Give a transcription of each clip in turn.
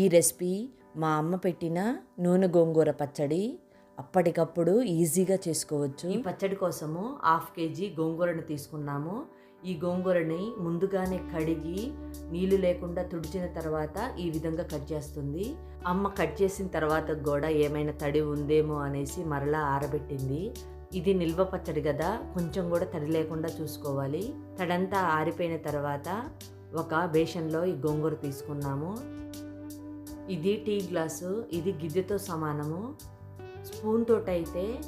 ఈ రెసిపీ మా అమ్మ పెట్టిన నూనె గోంగూర పచ్చడి అప్పటికప్పుడు ఈజీగా చేసుకోవచ్చు. ఈ పచ్చడి కోసము హాఫ్ కేజీ గోంగూరను తీసుకున్నాము. ఈ గోంగూరని ముందుగానే కడిగి నీళ్ళు లేకుండా తుడిచిన తర్వాత ఈ విధంగా కట్ చేస్తుంది. అమ్మ కట్ చేసిన తర్వాత కూడా ఏమైనా తడి ఉందేమో అనేసి మరలా ఆరబెట్టింది. ఇది నిల్వ పచ్చడి కదా కొంచెం కూడా తడి లేకుండా చూసుకోవాలి. తడంతా ఆరిపోయిన తర్వాత ఒక బేషన్లో ఈ గోంగూర తీసుకున్నాము. ఇది టీ గ్లాసు ఇది గిద్దెతో సమానము. స్పూన్ తోటైతే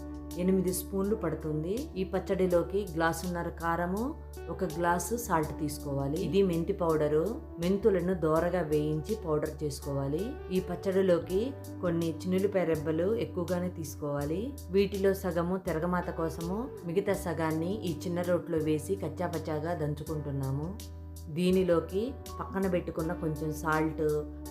ఎనిమిది స్పూన్లు పడుతుంది. ఈ పచ్చడిలోకి గ్లాసున్నర కారము ఒక గ్లాసు సాల్ట్ తీసుకోవాలి. ఇది మెంతి పౌడరు మెంతులను దోరగా వేయించి పౌడర్ చేసుకోవాలి. ఈ పచ్చడిలోకి కొన్ని చిన్నులపాయ రెబ్బలు ఎక్కువగానే తీసుకోవాలి. వీటిలో సగము తిరగమాత కోసము మిగతా సగాన్ని ఈ చిన్న రోట్లో వేసి కచ్చాపచ్చాగా దంచుకుంటున్నాము. దీనిలోకి పక్కన పెట్టుకున్న కొంచెం సాల్ట్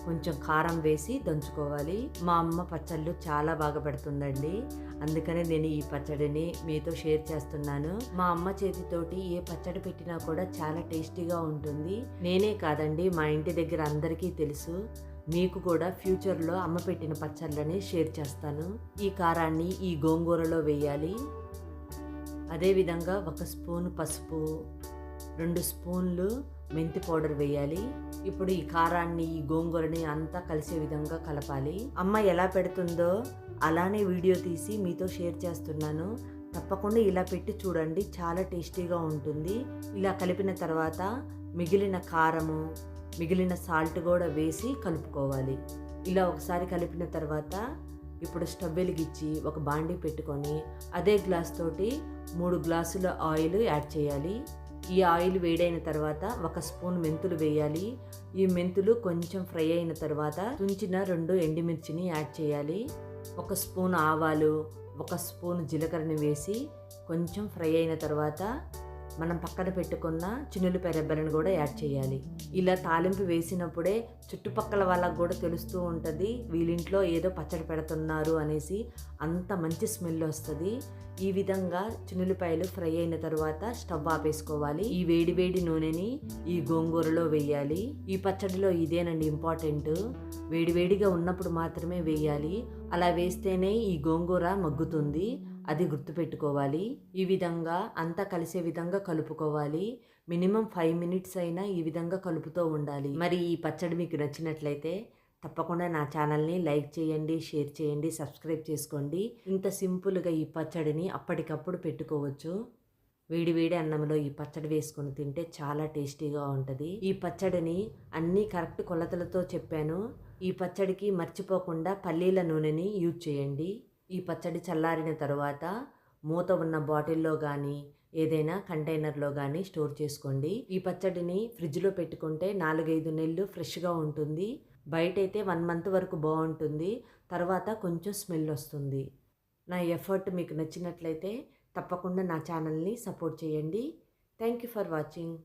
కొంచెం కారం వేసి దంచుకోవాలి. మా అమ్మ పచ్చళ్ళు చాలా బాగా పెడుతుందండి. అందుకనే నేను ఈ పచ్చడిని మీతో షేర్ చేస్తున్నాను. మా అమ్మ చేతితోటి ఏ పచ్చడి పెట్టినా కూడా చాలా టేస్టీగా ఉంటుంది. నేనే కాదండి మా ఇంటి దగ్గర అందరికీ తెలుసు. మీకు కూడా ఫ్యూచర్లో అమ్మ పెట్టిన పచ్చళ్ళని షేర్ చేస్తాను. ఈ కారాన్ని ఈ గోంగూరలో వేయాలి. అదేవిధంగా ఒక స్పూన్ పసుపు రెండు స్పూన్లు మెంతి పౌడర్ వేయాలి. ఇప్పుడు ఈ కారాన్ని ఈ గోంగూరని అంతా కలిసే విధంగా కలపాలి. అమ్మ ఎలా పెడుతుందో అలానే వీడియో తీసి మీతో షేర్ చేస్తున్నాను. తప్పకుండా ఇలా పెట్టి చూడండి చాలా టేస్టీగా ఉంటుంది. ఇలా కలిపిన తర్వాత మిగిలిన కారము మిగిలిన సాల్ట్ కూడా వేసి కలుపుకోవాలి. ఇలా ఒకసారి కలిపిన తర్వాత ఇప్పుడు స్టవ్ వెలిగించి ఒక బాండీ పెట్టుకొని అదే గ్లాస్ తోటి మూడు గ్లాసుల ఆయిల్ యాడ్ చేయాలి. ఈ ఆయిల్ వేడైన తర్వాత ఒక స్పూన్ మెంతులు వేయాలి. ఈ మెంతులు కొంచెం ఫ్రై అయిన తర్వాత తుంచిన రెండు ఎండుమిర్చిని యాడ్ చేయాలి. ఒక స్పూన్ ఆవాలు ఒక స్పూన్ జీలకర్రని వేసి కొంచెం ఫ్రై అయిన తర్వాత మనం పక్కన పెట్టుకున్న చిన్నులపై రెబ్బలను కూడా యాడ్ చేయాలి. ఇలా తాలింపు వేసినప్పుడే చుట్టుపక్కల వాళ్ళకు కూడా తెలుస్తూ ఉంటుంది వీళ్ళింట్లో ఏదో పచ్చడి పెడుతున్నారు అనేసి అంత మంచి స్మెల్ వస్తుంది. ఈ విధంగా చిన్నులపాయలు ఫ్రై అయిన తర్వాత స్టవ్ ఆపేసుకోవాలి. ఈ వేడి వేడి నూనెని ఈ గోంగూరలో వేయాలి. ఈ పచ్చడిలో ఇదేనండి ఇంపార్టెంట్. వేడివేడిగా ఉన్నప్పుడు మాత్రమే వేయాలి. అలా వేస్తేనే ఈ గోంగూర మగ్గుతుంది. అది గుర్తుపెట్టుకోవాలి. ఈ విధంగా అంతా కలిసే విధంగా కలుపుకోవాలి. మినిమం ఫైవ్ మినిట్స్ అయినా ఈ విధంగా కలుపుతూ ఉండాలి. మరి ఈ పచ్చడి మీకు నచ్చినట్లయితే తప్పకుండా నా ఛానల్ని లైక్ చేయండి షేర్ చేయండి సబ్స్క్రైబ్ చేసుకోండి. ఇంత సింపుల్గా ఈ పచ్చడిని అప్పటికప్పుడు పెట్టుకోవచ్చు. వేడి వేడి అన్నంలో ఈ పచ్చడి వేసుకొని తింటే చాలా టేస్టీగా ఉంటుంది. ఈ పచ్చడిని అన్నీ కరెక్ట్ కొలతలతో చెప్పాను. ఈ పచ్చడికి మర్చిపోకుండా పల్లీల నూనెని యూజ్ చేయండి. ఈ పచ్చడి చల్లారిన తర్వాత మూత ఉన్న బాటిల్లో కానీ ఏదైనా కంటైనర్లో కానీ స్టోర్ చేసుకోండి. ఈ పచ్చడిని ఫ్రిడ్జ్లో పెట్టుకుంటే నాలుగైదు నెలలు ఫ్రెష్గా ఉంటుంది. బయట అయితే వన్ మంత్ వరకు బాగుంటుంది తర్వాత కొంచెం స్మెల్ వస్తుంది. నా ఎఫర్ట్ మీకు నచ్చినట్లయితే తప్పకుండా నా ఛానల్ని సపోర్ట్ చేయండి. Thank you for watching.